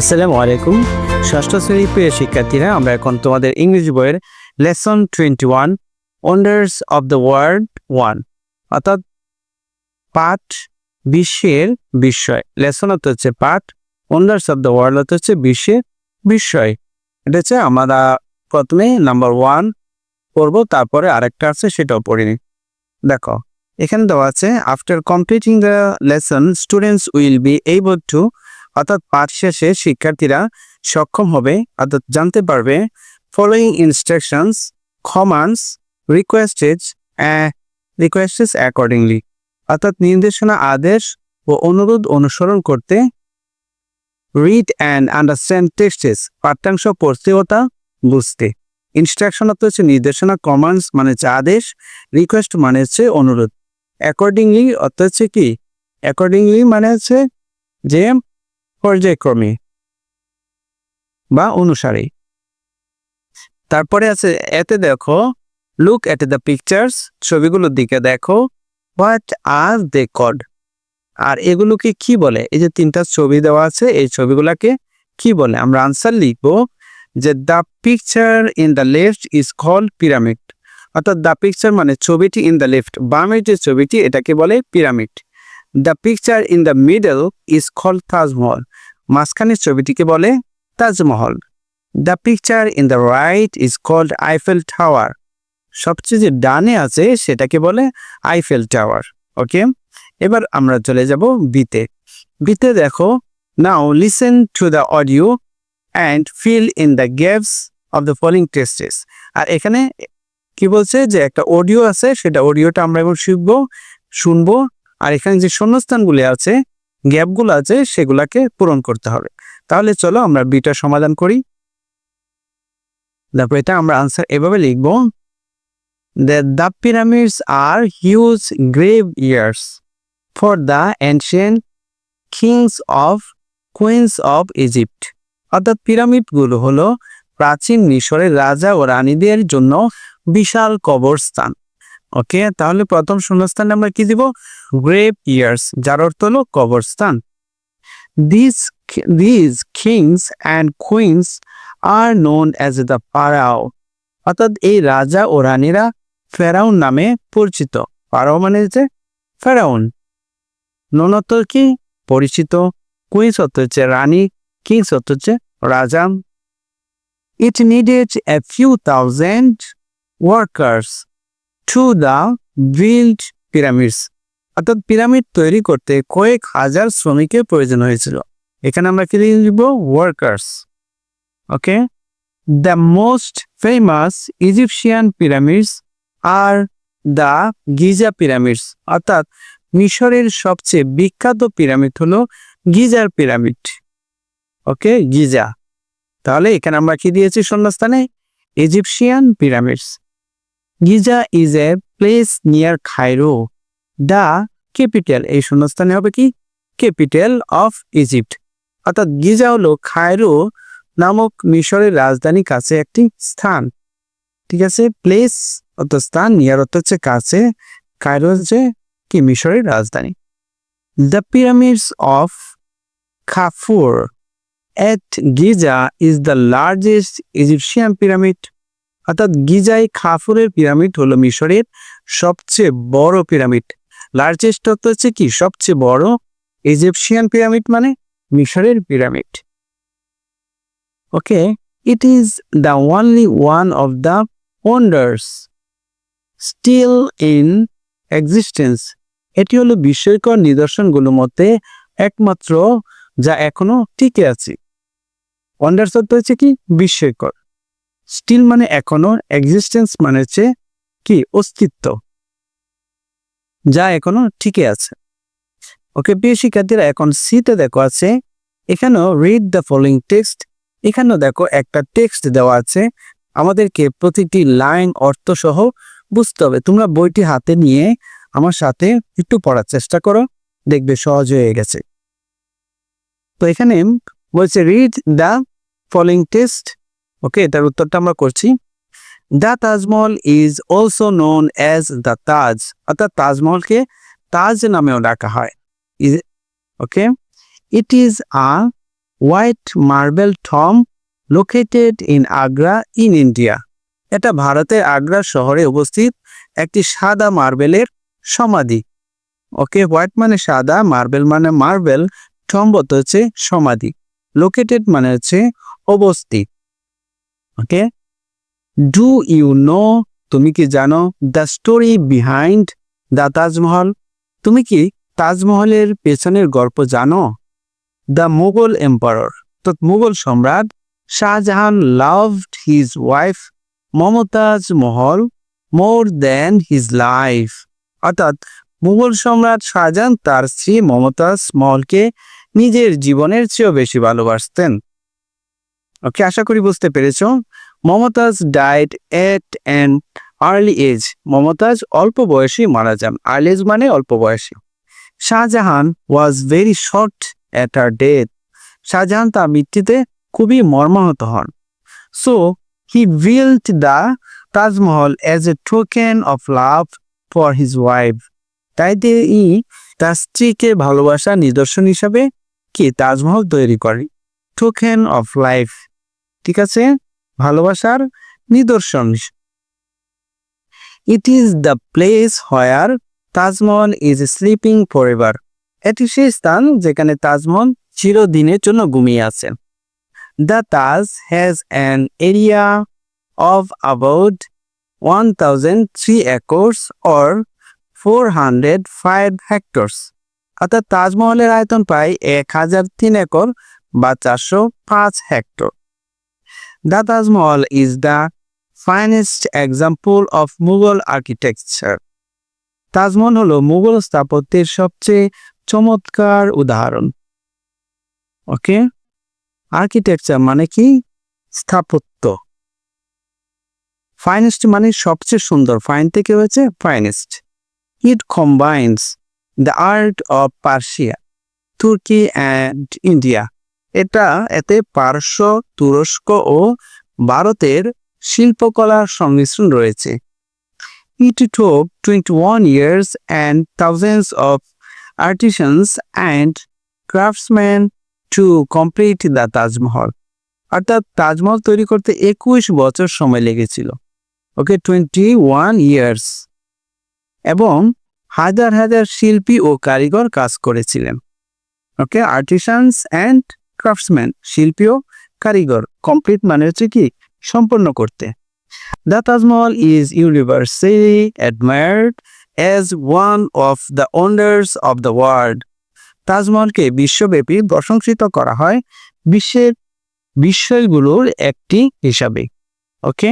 আসসালামু আলাইকুম। ষষ্ঠ শ্রেণির প্রিয় শিক্ষার্থীরা, আমরা এখন তোমাদের ইংরেজি বইয়ের lesson twenty one wonders of the world one অর্থাৎ পাঠ বিশ্বের বিস্ময় লেসন অর্থ হচ্ছে পাঠ ওয়ান্ডার্স অব দ্য ওয়ার্ল্ড অর্থ হচ্ছে বিশ্বের বিস্ময় এটা হচ্ছে আমরা প্রথমে নাম্বার ওয়ান পড়ব, তারপরে আরেকটা আছে সেটাও পড়িনি দেখো, এখানে দেওয়া আছে after completing the lesson students will be able to অর্থাৎ পাঠ শেষে শিক্ষার্থীরা সক্ষম হবে, অর্থাৎ জানতে পারবে following instructions commands requests requests accordingly অর্থাৎ নির্দেশনা, আদেশ ও অনুরোধ অনুসরণ করতে রিড অ্যান্ড আন্ডারস্ট্যান্ড টেক্সটেস পাঠ্যাংশ পড়তে ও তা বুঝতে। ইনস্ট্রাকশন অর্থ হচ্ছে নির্দেশনা কমান্ডস মানে হচ্ছে আদেশ রিকোয়েস্ট মানে হচ্ছে অনুরোধ। অ্যাকর্ডিংলি অর্থ হচ্ছে কি? অ্যাকর্ডিংলি মানে হচ্ছে যে পর্যায়ক্রমে বা অনুসারে। তারপরে আছে, এতে দেখো লুক এট দ্য পিকচার্স ছবিগুলোর দিকে দেখো হোয়াট আর দে কড আর এগুলোকে কি বলে? এই যে তিনটা ছবি দেওয়া আছে, এই ছবিগুলোকে কি বলে? আমরা আনসার লিখব যে the picture in the left is call pyramid অর্থাৎ দ্য পিকচার মানে ছবিটি ইন দ্য লেফট বামের যে ছবিটি, এটাকে বলে pyramid the picture in the middle is call Taj Mahal মাঝখানের ছবিটিকে বলে Taj Mahal. The picture in the right is called Eiffel tower. সবচেয়ে যে ডানে আছে সেটাকে বলে আইফেল টাওয়ার, ওকে? এবার আমরা চলে যাব বিতে বিতে দেখো, now listen to the audio and fill in the gaps of the following texts. আর এখানে কি বলছে যে একটা অডিও আছে, সেটা অডিওটা আমরা এখন শিখব, শুনব। আর এখানে যে শূন্যস্থানগুলি আছে গ্যাপগুলো আছে সেগুলাকে পূরণ করতে হবে। তাহলে চলো আমরা বিটা সমাধান করি। তারপর এটা আমরা আনসার এভাবে লিখব। The pyramids are huge graveyards for the ancient kings of queens of Egypt অর্থাৎ পিরামিডগুলো হলো প্রাচীন মিশরের রাজা ও রানীদের জন্য বিশাল কবরস্থান। ওকে তাহলে প্রথম শূন্যস্থানে আমরা কি দিব? গ্রেভ ইয়ার্স যার অর্থ হলো কবরস্থান। This this kings and queens are known as the pharaoh অর্থাৎ এই রাজা ও রানীরা ফেরাউন নামে পরিচিত। পারাও মানে হচ্ছে ফেরাউন নোন অর্থ কি? পরিচিত। কুইন্স অর্থ হচ্ছে রানী। কিংস অর্থ হচ্ছে রাজা। It needed a few thousand workers to the build pyramids অর্থাৎ পিরামিড তৈরি করতে কয়েক হাজার শ্রমিকের প্রয়োজন হয়েছিল। এখানে আমরা কি লিখব workers okay the most famous Egyptian pyramids are the Giza pyramids অর্থাৎ মিশরের সবচেয়ে বিখ্যাত পিরামিড হলো গিজার পিরামিড ওকে গিজা। তাহলে এখানে আমরা কি দিয়েছি শূন্যস্থানে Egyptian pyramids Giza is a place near Cairo the capital এই শূন্যস্থানে হবে কি? ক্যাপিটাল অফ ইজিপ্ট অর্থাৎ গিজা হলো খায়রো নামক মিশরের রাজধানী কাছে একটি স্থান। ঠিক আছে? প্লেস অর্থ স্থান নিয়ার অর্থ হচ্ছে কাছে। খায়রো হচ্ছে কি? মিশরের রাজধানী। The pyramids of Khafre at Giza is the largest Egyptian pyramid অর্থাৎ গিজাই খাফুরের পিরামিড হলো মিশরের সবচেয়ে বড় পিরামিড। লার্জেস্ট অর্থ হচ্ছে কি? সবচেয়ে বড় ইজিপশিয়ান পিরামিড মানে মিশরের pyramid. Okay, it is the only one of the wonders still in existence. এটি হলো বিস্ময়কর নিদর্শনগুলোর মধ্যে একমাত্র যা এখনও টিকে আছে। ওয়ান্ডার্স অর্থ হচ্ছে কি? বিস্ময়কর। স্টিল মানে এখনও এক্সিস্টেন্স মানে হচ্ছে কি? অস্তিত্ব। যা এখনও ঠিকই আছে। ওকে প্রিয় শিক্ষার্থীরা, এখন সিতে দেখো আছে, এখানেও রিড দ্য ফলোইং টেক্সট এখানেও দেখো একটা টেক্সট দেওয়া আছে, আমাদেরকে প্রতিটি লাইন অর্থ সহ বুঝতে হবে। তোমরা বইটি হাতে নিয়ে আমার সাথে একটু পড়ার চেষ্টা করো, দেখবে সহজ হয়ে গেছে। তো এখানে বলছে read the following text okay এটার উত্তরটা আমরা করছি। The Taj Mahal is also known as the Taj অর্থাৎ তাজমহলকে তাজ নামেও ডাকা হয়। Okay it is a white marble tomb located in Agra in India এটা ভারতের আগ্রা শহরে উপস্থিত একটি সাদা মার্বেলের সমাধি। ওকে হোয়াইট মানে সাদা মার্বেল মানে মার্বেল টম্বত হচ্ছে সমাধি। লোকেটেড মানে হচ্ছে অবস্থিত। ওকে? ডু ইউ নো তুমি কি জানো the story behind the Taj Mahal তুমি কি তাজমহলের পেছনের গল্প জানো? দ্য মুঘল এম্পারর তো মুঘল সম্রাট Shah Jahan loved his wife Mumtaz Mahal more than his life অর্থাৎ মুঘল সম্রাট শাহজাহান তার স্ত্রী মমতাজ মহলকে নিজের জীবনের চেয়েও বেশি ভালোবাসতেন। ওকে আশা করি বুঝতে পেরেছ। Mumtaz died at and early age Mumtaz অল্প বয়সী মারা যান। আর্লি এজ মানে অল্প বয়সী। Shah Jahan was very shocked at her death Shah Jahan তার মৃত্যুতে খুবই মর্মাহত হন। So he built the Taj Mahal as a token of love for his wife তাই তিনি তার স্ত্রীকে ভালোবাসার নিদর্শন হিসাবে কি তাজমহল তৈরি করে। টোকেন অফ লাইফ ঠিক আছে? ভালোবাসার নিদর্শন। It is the place where Taj Mahal is sleeping for ever এটি সেই স্থান যেখানে তাজমহল চিরদিনের জন্য ঘুমিয়ে আছে। The Taj has an area of about one thousand three acres or four hundred five hectares অর্থাৎ তাজমহলের আয়তন প্রায় এক হাজার তিন একর বা চারশো পাঁচ hectare the Taj Mahal is the finest example of Mughal architecture Taj Mahal হলো মুঘল স্থাপত্যের সবচেয়ে চমৎকার উদাহরণ। ওকে আর্কিটেকচার মানে কি? স্থাপত্য। ফাইনেস্ট মানে সবচেয়ে সুন্দর। ফাইন থেকে হয়েছে finest it combines the art of Persia Turkey and India এটা এতে পারস্য তুরস্ক ও ভারতের শিল্পকলার সংমিশ্রণ রয়েছে। ইট took 21 years and thousands of artisans and craftsmen to complete the Taj Mahal. অর্থাৎ তাজমহল তৈরি করতে একুশ বছর সময় লেগেছিল। ওকে টোয়েন্টি ওয়ান ইয়ার্স এবং হাজার হাজার শিল্পী ও কারিগর কাজ করেছিলেন। ওকে আর্টিসানস অ্যান্ড ক্রাফটসম্যান, শিল্পী কারিগর কমপ্লিট মানে হচ্ছে কি সম্পন্ন করতে। The Taj Mahal is universally admired as one of the wonders of the world. তাজমহলকে বিশ্বব্যাপী প্রশংসিত করা হয় বিশ্বের বিষয়গুলোর একটি হিসাবে। ওকে?